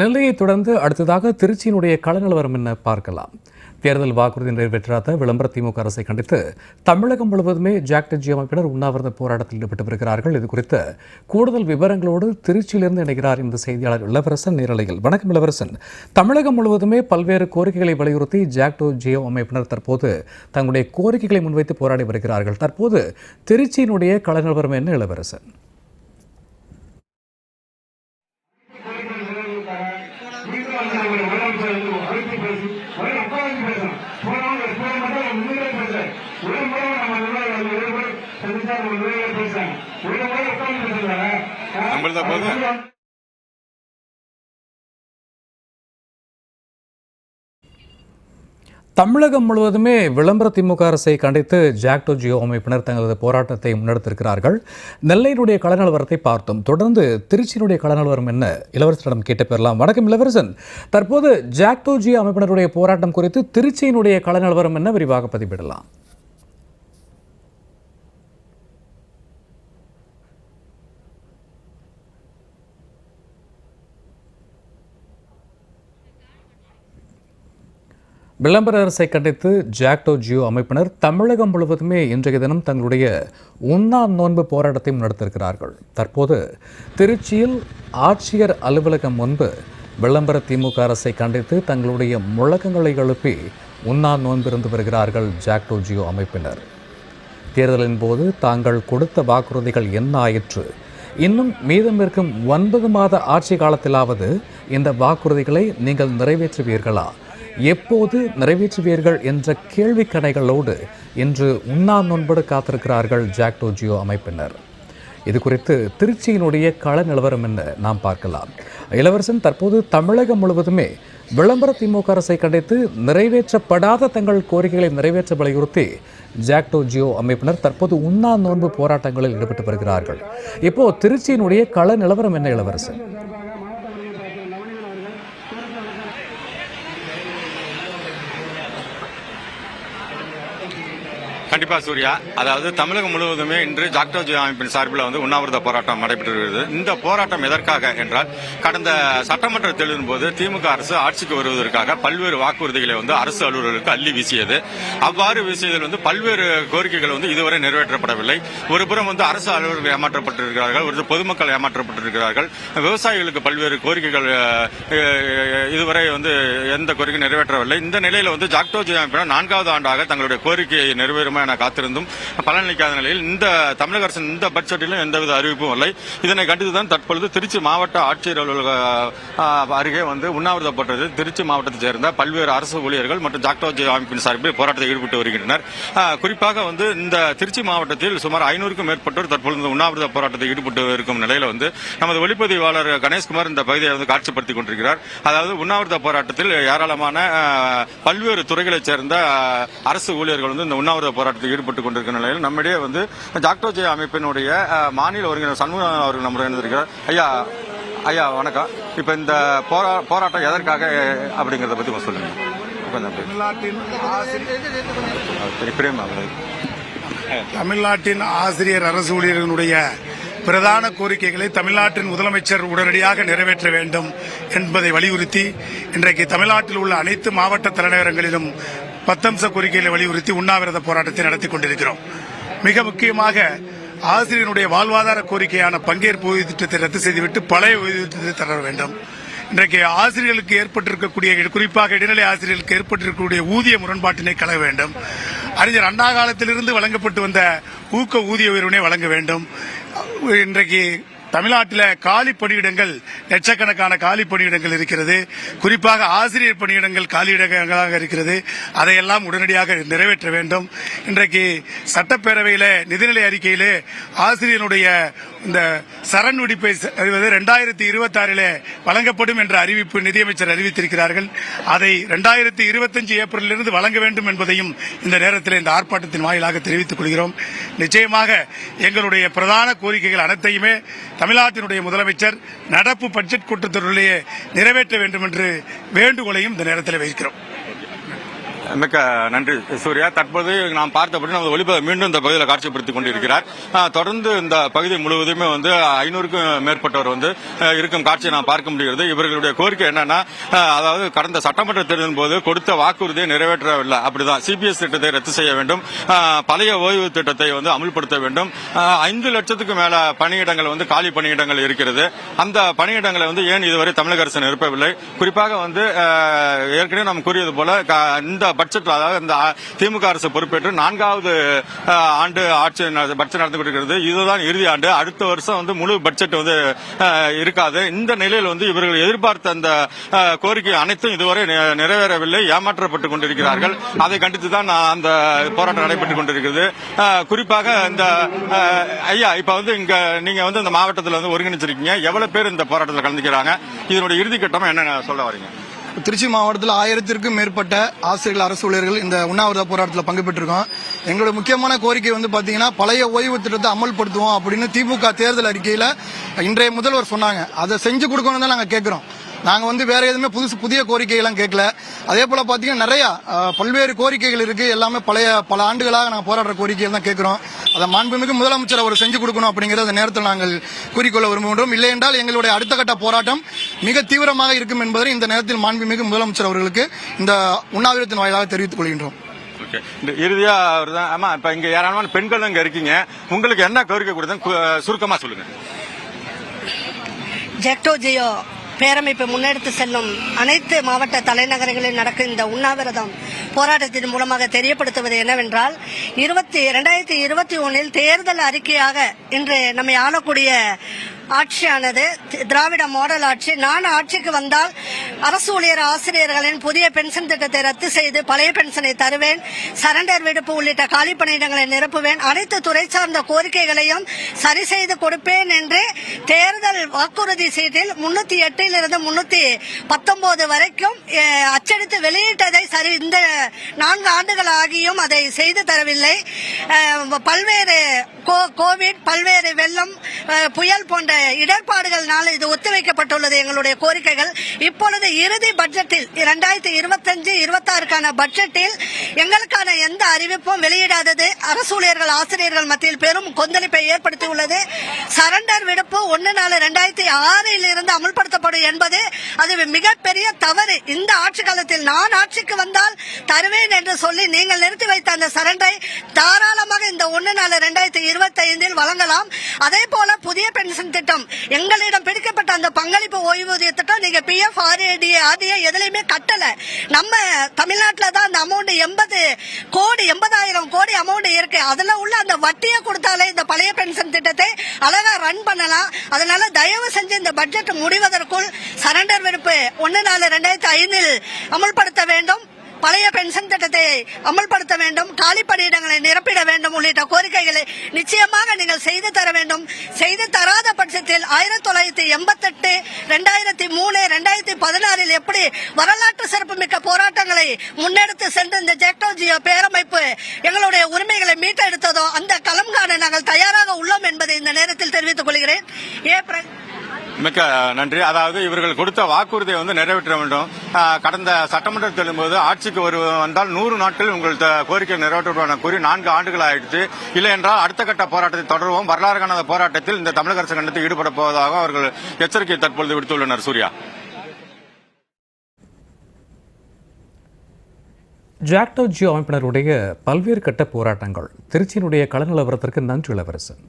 நெல்லையை தொடர்ந்து அடுத்ததாக திருச்சியினுடைய களநிலவரம் என்ன பார்க்கலாம். தேர்தல் வாக்குறுதி நிறைவேற்றாத விளம்பர திமுக அரசை கண்டித்து தமிழகம் முழுவதுமே ஜாக்டஜி ஜி அமைப்பினர் உண்ணாவிரத போராட்டத்தில் ஈடுபட்டு வருகிறார்கள். இது குறித்த கூடுதல் விவரங்களோடு திருச்சியிலிருந்து இணைகிறார் இந்த செய்தியாளர் இளவரசன் நேரலையில். வணக்கம் இளவரசன். தமிழகம் முழுவதுமே பல்வேறு கோரிக்கைகளை வலியுறுத்தி ஜாக்டோ ஜியோ அமைப்பினர் தற்போது தங்களுடைய கோரிக்கைகளை முன்வைத்து போராடி வருகிறார்கள். தற்போது திருச்சியினுடைய கள நிலவரம் என்ன இளவரசன்? போதும் தமிழகம் முழுவதுமே விளம்பர திமுக அரசை கண்டித்து ஜாக்டோ ஜியோ அமைப்பினர் தங்களது போராட்டத்தை முன்னெடுத்திருக்கிறார்கள். நெல்லையினுடைய கள நிலவரத்தை பார்த்தோம். தொடர்ந்து திருச்சியினுடைய கள நிலவரம் என்ன? இளவரசரிடம் கேட்டு பெறலாம். வணக்கம் இளவரசன். தற்போது ஜாக்டோ ஜியோ அமைப்பினருடைய போராட்டம் குறித்து திருச்சியினுடைய கள நிலவரம் என்ன? விரிவாக பதிவிடலாம். விளம்பர அரசை கண்டித்து ஜாக்டோ ஜியோ அமைப்பினர் தமிழகம் முழுவதுமே இன்றைய தினம் தங்களுடைய உண்ணாம் நோன்பு போராட்டத்தையும் நடத்திருக்கிறார்கள் தற்போது திருச்சியில் ஆட்சியர் அலுவலகம் முன்பு விளம்பர திமுக அரசை கண்டித்து தங்களுடைய முழக்கங்களை எழுப்பி உண்ணாம் நோன்பிருந்து வருகிறார்கள் ஜாக்டோ ஜியோ அமைப்பினர். தேர்தலின் போது தாங்கள் கொடுத்த வாக்குறுதிகள் என்ன ஆயிற்று? இன்னும் மீதம் இருக்கும் ஒன்பது மாத ஆட்சி காலத்திலாவது இந்த வாக்குறுதிகளை நீங்கள் நிறைவேற்றுவீர்களா? எப்போது நிறைவேற்றுவீர்கள் என்ற கேள்வி கணைகளோடு இன்று உண்ணா நோன்படு காத்திருக்கிறார்கள் ஜாக்டோ ஜியோ அமைப்பினர். இது குறித்து திருச்சியினுடைய கள நிலவரம் என்ன நாம் பார்க்கலாம். இளவரசன் தற்போது தமிழகம் முழுவதுமே விளம்பர திமுக அரசை கண்டித்து நிறைவேற்றப்படாத தங்கள் கோரிக்கைகளை நிறைவேற்ற வலியுறுத்தி ஜாக்டோ ஜியோ அமைப்பினர் தற்போது உண்ணா நோன்பு போராட்டங்களில் ஈடுபட்டு வருகிறார்கள். இப்போ திருச்சியினுடைய கள நிலவரம் என்ன இளவரசன்? கண்டிப்பா சூர்யா. அதாவது தமிழகம் முழுவதுமே இன்று ஜாக்டோ ஜோ அமைப்பின் சார்பில் வந்து உண்ணாவிரத போராட்டம் நடைபெற்று வருகிறது இந்த போராட்டம் எதற்காக என்றால் கடந்த சட்டமன்ற தேர்தலின் போது திமுக அரசு ஆட்சிக்கு வருவதற்காக பல்வேறு வாக்குறுதிகளை வந்து அரசு அலுவலர்களுக்கு அள்ளி வீசியது. அவ்வாறு வீசியதில் வந்து பல்வேறு கோரிக்கைகள் வந்து இதுவரை நிறைவேற்றப்படவில்லை. ஒருபுறம் வந்து அரசு அலுவலர்கள் ஏமாற்றப்பட்டிருக்கிறார்கள் ஒரு பொதுமக்கள் ஏமாற்றப்பட்டிருக்கிறார்கள். விவசாயிகளுக்கு பல்வேறு கோரிக்கைகள் இதுவரை வந்து எந்த கோரிக்கை நிறைவேற்றவில்லை. இந்த நிலையில வந்து ஜாக்டோ ஜோ அமைப்பினர் நான்காவது ஆண்டாக தங்களுடைய கோரிக்கையை நிறைவேறுமா என காத்திருந்தும் பலனளிக்காத நிலையில் இந்த தமிழக அரசின் இந்த பட்ஜெட்டிலும் எந்தவித அறிவிப்பும் இல்லை. இதனை கண்டித்துதான் தற்பொழுது திருச்சி மாவட்ட ஆட்சியர் அலுவலக அருகே வந்து உண்ணாவிரதப்பட்டது. திருச்சி மாவட்டத்தைச் சேர்ந்த பல்வேறு அரசு ஊழியர்கள் மற்றும் ஜாக்டோஜி அமைப்பின் சார்பில் போராட்டத்தில் ஈடுபட்டு வருகின்றனர். குறிப்பாக வந்து இந்த திருச்சி மாவட்டத்தில் சுமார் ஐநூறுக்கும் மேற்பட்டோர் தற்பொழுது உண்ணாவிரத போராட்டத்தில் ஈடுபட்டு இருக்கும் நிலையில் வந்து நமது ஒளிப்பதிவாளர் கணேஷ்குமார் இந்த பகுதியை வந்து காட்சிப்படுத்திக் கொண்டிருக்கிறார். அதாவது உண்ணாவிரத போராட்டத்தில் ஏராளமான பல்வேறு துறைகளைச் சேர்ந்த அரசு ஊழியர்கள் வந்து இந்த உண்ணாவிரத போராட்டம் போராட்டத்தில் ஈடுபட்டுக் கொண்டிருக்கிற நிலையில் நம்மிடையே வந்து ஜாக்டோ ஜே அமைப்பினுடைய மாநில ஒருங்கிணைந்த சண்முகம் அவர்கள் நம்முடைய இணைந்திருக்கிறார் ஐயா ஐயா வணக்கம் இப்ப இந்த போரா போராட்டம் எதற்காக அப்படிங்கறத பத்தி கொஞ்சம் சொல்லுங்க கொஞ்சம் அப்படி. தமிழ்நாட்டின் ஆசிரியர் சரி, பிரேமா அவர்கள். தமிழ்நாட்டின் ஆசிரியர் அரசு ஊழியர்களுடைய பிரதான கோரிக்கைகளை தமிழ்நாட்டின் முதலமைச்சர் உடனடியாக நிறைவேற்ற வேண்டும் என்பதை வலியுறுத்தி இன்றைக்கு தமிழ்நாட்டில் உள்ள அனைத்து மாவட்ட தலைநகரங்களிலும் பத்தம்ச கோரிக்கைகளை வலியுறுத்தி உண்ணாவிரத போராட்டத்தை நடத்தி கொண்டிருக்கிறோம். மிக முக்கியமாக ஆசிரியருடைய வாழ்வாதார கோரிக்கையான பங்கேற்பு ஓய்வு திட்டத்தை ரத்து செய்துவிட்டு பழைய ஓய்வு திட்டத்தை தர வேண்டும். இன்றைக்கு ஆசிரியர்களுக்கு ஏற்பட்டிருக்கக்கூடிய குறிப்பாக இடைநிலை ஆசிரியர்களுக்கு ஏற்பட்டிருக்கக்கூடிய ஊதிய முரண்பாட்டினை களைய வேண்டும். அறிஞர் அண்ணா காலத்திலிருந்து வழங்கப்பட்டு வந்த ஊக்க ஊதிய உயர்வினை வழங்க வேண்டும். இன்றைக்கு தமிழ்நாட்டில் காலி பணியிடங்கள் லட்சக்கணக்கான காலி பணியிடங்கள் இருக்கிறது. குறிப்பாக ஆசிரியர் பணியிடங்கள் காலியிடங்களாக இருக்கிறது. அதையெல்லாம் உடனடியாக நிறைவேற்ற வேண்டும். இன்றைக்கு சட்டப்பேரவையில் நிதிநிலை அறிக்கையிலே ஆசிரியருடைய இந்த சரண் விடிப்பை அறிவது இருபத்தி ஆறிலே வழங்கப்படும் என்ற அறிவிப்பு நிதியமைச்சர் அறிவித்திருக்கிறார்கள். அதை ரெண்டாயிரத்தி இருபத்தஞ்சு ஏப்ரலிலிருந்து வழங்க வேண்டும் என்பதையும் இந்த நேரத்தில் இந்த ஆர்ப்பாட்டத்தின் வாயிலாக தெரிவித்துக் கொள்கிறோம். நிச்சயமாக எங்களுடைய பிரதான கோரிக்கைகள் அனைத்தையுமே தமிழ்நாட்டினுடைய முதலமைச்சர் நடப்பு பட்ஜெட் கூட்டத்தொடரிலேயே நிறைவேற்ற வேண்டும் என்று வேண்டுகோளையும் இந்த நேரத்தில் வைக்கிறோம். மிக்க நன்றி. சூர்யா தற்போது நாம் பார்த்தபடி நமது ஒளிப மீண்டும் இந்த பகுதியில் காட்சிப்படுத்திக் கொண்டிருக்கிறார். தொடர்ந்து இந்த பகுதி முழுவதுமே வந்து ஐநூறுக்கும் மேற்பட்டவர் வந்து இருக்கும் காட்சியை நாம் பார்க்க முடிகிறது. இவர்களுடைய கோரிக்கை என்னன்னா அதாவது கடந்த சட்டமன்ற தேர்தலின் போது கொடுத்த வாக்குறுதியை நிறைவேற்றவில்லை. அப்படிதான். சிபிஎஸ் திட்டத்தை ரத்து செய்ய வேண்டும். பழைய ஓய்வு திட்டத்தை வந்து அமல்படுத்த வேண்டும். ஐந்து லட்சத்துக்கு மேல பணியிடங்கள் வந்து காலி பணியிடங்கள் இருக்கிறது. அந்த பணியிடங்களை வந்து ஏன் இதுவரை தமிழக அரசு நிரப்பவில்லை? குறிப்பாக வந்து ஏற்கனவே நாம் கூறியது போல க- இந்த பட்ஜெட்ல அதாவது இந்த திமுக அரசு பொறுப்பேற்று நான்காவது ஆண்டு ஆட்சி நட- பட்ஜெட் நடந்து கொண்டிருக்கிறது. இதுதான் இறுதி ஆண்டு. அடுத்த வருஷம் வந்து முழு பட்ஜெட் வந்து இருக்காது. இந்த நிலையில் வந்து இவர்கள் எதிர்பார்த்த அந்த கோரிக்கை அனைத்தும் இதுவரை நிறைவேறவில்லை ஏமாற்றப்பட்டுக் கொண்டிருக்கிறார்கள். அதை கண்டித்து தான் நான் அந்த போராட்டம் நடைபெற்றுக் கொண்டிருக்கிறது. குறிப்பாக இந்த ஐயா இப்ப வந்து இங்க நீங்க வந்து இந்த மாவட்டத்தில் வந்து ஒருங்கிணைச்சிருக்கீங்க. எவ்வளவு பேர் இந்த போராட்டத்தில் கலந்துக்கிறாங்க? இதனுடைய இறுதி கட்டம் என்ன சொல்ல வரீங்க. திருச்சி மாவட்டத்தில் ஆயிரத்திற்கும் மேற்பட்ட ஆசிரியர்கள் அரசு ஊழியர்கள் இந்த உண்ணாவிரத போராட்டத்தில் பங்கு பெற்றிருக்கோம். எங்களுடைய முக்கியமான கோரிக்கை வந்து பார்த்தீங்கன்னா பழைய ஓய்வு திட்டத்தை அமல்படுத்துவோம் அப்படின்னு திமுக தேர்தல் அறிக்கையில் இன்றைய முதல்வர் சொன்னாங்க. அதை செஞ்சு கொடுக்கணும் தான் நாங்கள் கேட்குறோம் நாங்கள் வந்து வேற எதுவுமே புதுசு புதிய கோரிக்கைகள்லாம் கேட்கல. அதே போல பார்த்தீங்கன்னா நிறைய பல்வேறு கோரிக்கைகள் இருக்கு. எல்லாமே பழைய பல ஆண்டுகளாக நாங்கள் போராடுற கோரிக்கைகள் தான் கேட்குறோம். அதை மாண்புமிகு முதலமைச்சர் அவர் செஞ்சு கொடுக்கணும் அப்படிங்கிறத அந்த நேரத்தில் நாங்கள் கூறிக்கொள்ள விரும்புகின்றோம். இல்லை என்றால் எங்களுடைய அடுத்த கட்ட போராட்டம் மிக தீவிரமாக இருக்கும் என்பதை இந்த நேரத்தில் மாண்புமிகு முதலமைச்சர் அவர்களுக்கு இந்த உண்ணாவிரத்தின் வாயிலாக தெரிவித்துக் கொள்கின்றோம். இறுதியா அவர்தான் ஆமா இப்ப இங்க ஏராளமான பெண்கள் இங்க இருக்கீங்க. உங்களுக்கு என்ன கோரிக்கை கொடுத்தா சுருக்கமா சொல்லுங்க. ஜெக்டோ ஜியோ. பேரமைப்பு முன்னெடுத்து செல்லும் அனைத்து மாவட்ட தலைநகரங்களில் நடக்கும் இந்த உண்ணாவிரதம் போராட்டத்தின் மூலமாக தெரியப்படுத்துவது என்னவென்றால் இருபத்தி இரண்டாயிரத்தி இருபத்தி ஒன்றில் தேர்தல் அறிக்கையாக இன்று நம்மை ஆளக்கூடிய ஆட்சியானது திராவிட மாடல் ஆட்சி. நான் ஆட்சிக்கு வந்தால் அரசு ஊழியர் ஆசிரியர்களின் புதிய பென்ஷன் திட்டத்தை ரத்து செய்து பழைய பென்ஷனை தருவேன். சரண்டர் விடுப்பு உள்ளிட்ட காலி பணியிடங்களை நிரப்புவேன். அனைத்து துறை சார்ந்த கோரிக்கைகளையும் சரி செய்து கொடுப்பேன் என்று தேர்தல் வாக்குறுதி சீட்டில் முன்னூத்தி எட்டில் இருந்து முன்னூத்தி பத்தொன்பது வரைக்கும் அச்சடித்து வெளியிட்டதை சரி இந்த நான்கு ஆண்டுகள் ஆகியும் அதை செய்து தரவில்லை. பல்வேறு கோவிட் பல்வேறு வெள்ளம் புயல் போன்ற இடர்பாடுகள்னால இது ஒத்திவைக்கப்பட்டுள்ளது எங்களுடைய கோரிக்கைகள். இப்பொழுது இறுதி பட்ஜெட்டில் இரண்டாயிரத்தி இருபத்தஞ்சு இருபத்தாறுக்கான பட்ஜெட்டில் எங்களுக்கான எந்த அறிவிப்பும் வெளியிடாதது. அரசு ஊழியர்கள் ஆசிரியர்கள் மத்தியில் பெரும் கொந்தளிப்பை ஏற்படுத்தியுள்ளது. சரண்டர் விடுப்பு ஒன்று நாலு ரெண்டாயிரத்தி ஆறில் இருந்து அமுல்படுத்தப்படும் என்பது அது மிகப்பெரிய தவறு. இந்த ஆட்சி காலத்தில் நான் ஆட்சிக்கு வந்தால் தருவேன் என்று சொல்லி நீங்கள் நிறுத்தி வைத்த அந்த சரண்டரை தாராளமாக இந்த ஒன்று நாலு ரெண்டாயிரத்தி இருபத்தைந்தில் வழங்கலாம். அதே போல புதிய பென்ஷன் திட்டம். எங்களிடம் பிடிக்கப்பட்ட அந்த பங்களிப்பு ஓய்வூதிய திட்டம் நீங்க பி எஃப் ஆர்ஏடி ஆர்டிஏ எதுலையுமே கட்டல? நம்ம தமிழ்நாட்டில் தான் அந்த அமௌண்ட் எண்பது கோடி எண்பதாயிரம் கோடி அமௌண்ட் இருக்கு. அதுல உள்ள அந்த வட்டியை கொடுத்தாலே இந்த பழைய பென்ஷன் திட்டத்தை அழகா ரன் பண்ணலாம். அதனால தயவு செஞ்சு இந்த பட்ஜெட் முடிவதற்குள் சரண்டர் விருப்பு ஒன்னு நாலு ரெண்டாயிரத்தி ஐந்தில் அமல்படுத்த வேண்டும். பழைய பென்ஷன் திட்டத்தை அமல்படுத்த வேண்டும் காலி பணியிடங்களை நிரப்பிட வேண்டும் உள்ளிட்ட கோரிக்கைகளை நிச்சயமாக நீங்கள் செய்து தர வேண்டும். செய்து தராத பட்சத்தில் ஆயிரத்தி தொள்ளாயிரத்தி எண்பத்தெட்டு ரெண்டாயிரத்தி மூணு ரெண்டாயிரத்தி பதினாறில் எப்படி வரலாற்று சிறப்புமிக்க போராட்டங்களை முன்னெடுத்து சென்ற இந்த ஜெக்டோஜியோ பேரமைப்பு எங்களுடைய உரிமைகளை மீட்டெடுத்ததோ அந்த களம் காண நாங்கள் தயாராக உள்ளோம் என்பதை இந்த நேரத்தில் தெரிவித்துக் கொள்கிறேன். ஏப்ரல் மிக்க நன்றி. அதாவது இவர்கள் கொடுத்த வாக்குறுதியை வந்து நிறைவேற்ற வேண்டும். கடந்த சட்டமன்றம் செல்லும்போது ஆட்சிக்கு ஒரு வந்தால் நூறு நாட்கள் உங்கள் கோரிக்கை நிறைவேற்றுவான கூறி நான்கு ஆண்டுகள் ஆயிடுச்சு. இல்லை என்றால் அடுத்த கட்ட போராட்டத்தை தொடர்வோம். வரலாறு காணாத போராட்டத்தில் இந்த தமிழக அரசு கண்டத்தில் ஈடுபட போவதாக அவர்கள் எச்சரிக்கை தற்பொழுது விடுத்துள்ளனர். சூர்யா. ஜாக்டோ ஜியோ அமைப்பினருடைய பல்வேறு கட்ட போராட்டங்கள் திருச்சியினுடைய கள நிலவரத்திற்கு நன்றி இளவரசன்.